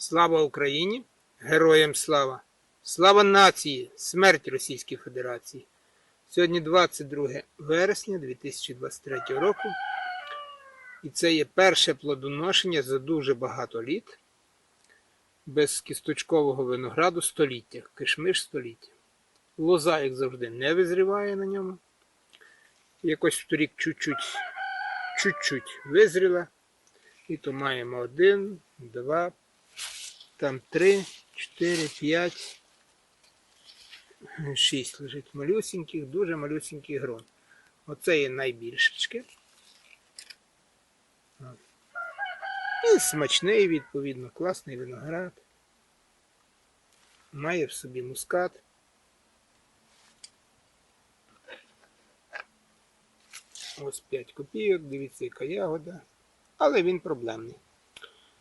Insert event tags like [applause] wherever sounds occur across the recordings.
Слава Україні! Героям слава! Слава нації! Смерть Російській Федерації! Сьогодні 22 вересня 2023 року. І це є перше плодоношення за дуже багато літ без кісточкового винограду століття, кишмиш століття. Лоза, як завжди, не визріває на ньому. Якось вторік чуть-чуть, чуть-чуть визріла. І то маємо один, два, там три, чотири, п'ять, шість лежить малюсіньких, дуже малюсіньких грон. Оце є найбільшечки. І смачний, відповідно, класний виноград. Має в собі мускат. Ось 5 копійок, дивіться, яка ягода. Але він проблемний.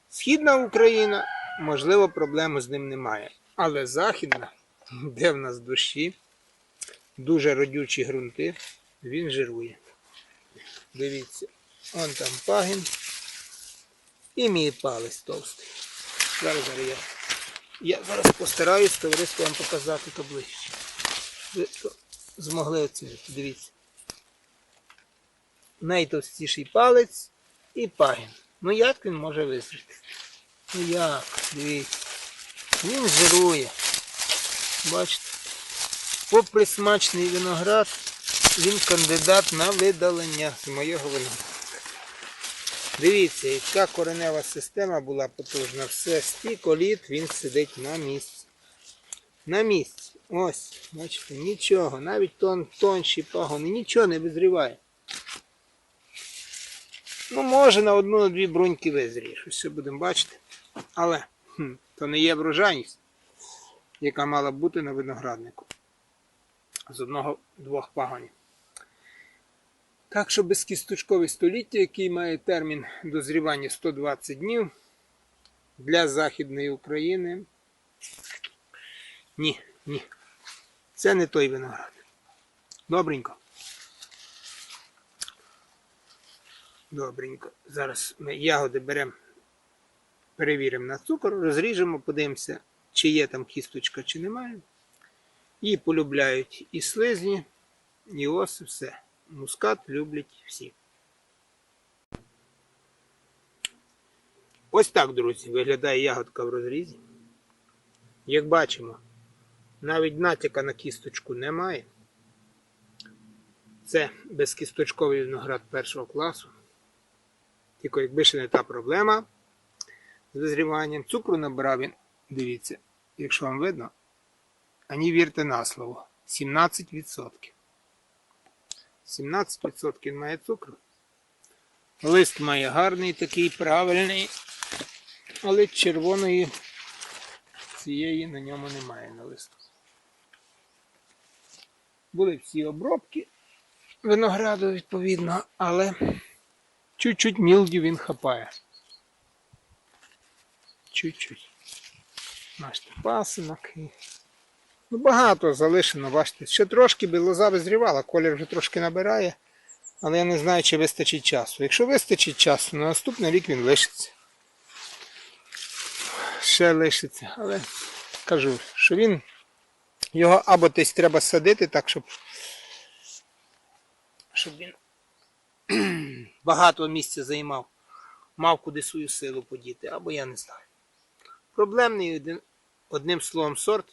Східна Україна, можливо, проблеми з ним немає. Але Західна, де в нас дощі, дуже родючі ґрунти, він жирує. Дивіться, он там пагін. І мій палець товстий. Зараз я. Я зараз постараюсь товариство вам показати то ближче. Ви змогли оцінити, дивіться. Найтовстіший палець і пагін. Ну як він може визріти? Ну як? Дивіться. Він жирує. Бачите? Попри смачний виноград, він кандидат на видалення з моєго винограду. Дивіться, яка коренева система була потужна. Все, стільки літ він сидить на місці. На місці. Ось, бачите, нічого. Навіть тон, тонші пагони, нічого не визріває. Ну, може на одну-дві бруньки визріє, щось все будемо бачити. Але хм, то не є врожайність, яка мала бути на винограднику. З одного-двох пагонів. Так що безкісточкове століття, який має термін дозрівання 120 днів для Західної України. Ні, ні. Це не той виноград. Добренько. Добренько. Зараз ми ягоди беремо, перевіримо на цукор, розріжемо, подивимося, чи є там кісточка, чи немає. Її полюбляють і слизні, і ось все. Мускат люблять всі. Ось так, друзі, виглядає ягодка в розрізі. Як бачимо, навіть натяка на кісточку немає. Це безкісточковий виноград першого класу. Тільки якби ще не та проблема з визріванням, цукру набирав він, дивіться, якщо вам видно, ані вірте на слово, 17%. 17% має цукру. Лист має гарний такий, правильний, але червоної цієї на ньому немає на листу. Були всі обробки винограду, відповідно, але чуть-чуть мілді він хапає. Чуть-чуть. Бачите, пасинок. І... Ну, багато залишено, бачите. Ще трошки би лоза визрівала, колір вже трошки набирає, але я не знаю, чи вистачить часу. Якщо вистачить часу, на наступний рік він лишиться. Ще лишиться, але кажу, що він його або десь треба садити так, щоб, щоб він [clears throat] багато місця займав, мав куди свою силу подіти, або я не знаю. Проблемний одним словом сорт,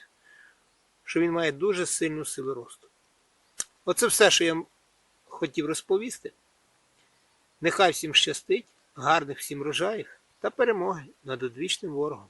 що він має дуже сильну силу росту. Оце все, що я хотів розповісти. Нехай всім щастить, гарних всім рожаїв та перемоги над одвічним ворогом.